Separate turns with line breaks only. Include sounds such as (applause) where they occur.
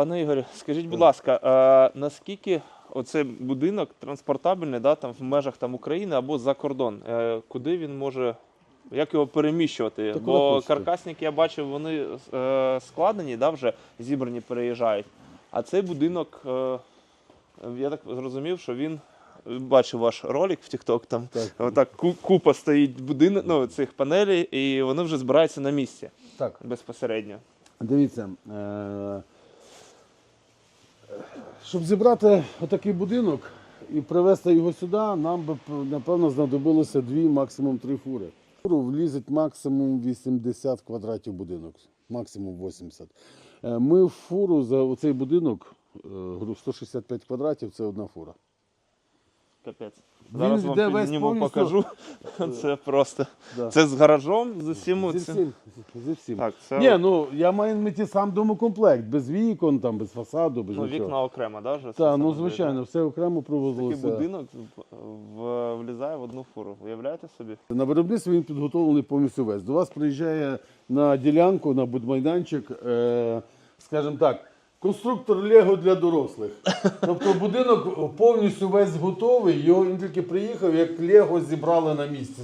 Пане Ігорю, скажіть, будь ласка, а наскільки оцей будинок транспортабельний да, там, в межах там, України або за кордон? Е, Куди він може, як його переміщувати?
Та куди
Бо
хочете.
каркасники, я бачив, вони е, складені, да, вже зібрані, переїжджають. А цей будинок, е, я так зрозумів, що він. Бачив ваш ролик в TikTok, там
Так.
отак ку- купа стоїть будинок, ну, цих панелей, і вони вже збираються на місці
Так,
безпосередньо.
дивіться. Е- щоб зібрати отакий будинок і привезти його сюди, нам би напевно знадобилося дві, максимум три фури. Фуру влізить максимум 80 квадратів будинок, максимум 80. Е, Ми в фуру за оцей будинок, е, 165 квадратів це одна фура.
Капець.
Він
Зараз вам
йде весь
підніму,
повністю-
покажу. (laughs) Це просто.
Да.
Це з гаражом, з усім
Зі всім, зі всім.
Так, це
Ні, ну я маю на меті сам домокомплект, без вікон, там, без фасаду, без
ну,
нічого.
вікна окремо, да, вже?
Так,
саме
ну
буде,
звичайно, все окремо
Такий будинок в, влізає в одну фуру. Уявляєте собі?
На виробництві він підготовлений повністю весь. До вас приїжджає на ділянку, на будмайданчик, е, скажімо так, конструктор Лего для дорослих. (laughs) Тобто будинок повністю весь готовий, його він тільки приїхав, як Лего зібрали на місці.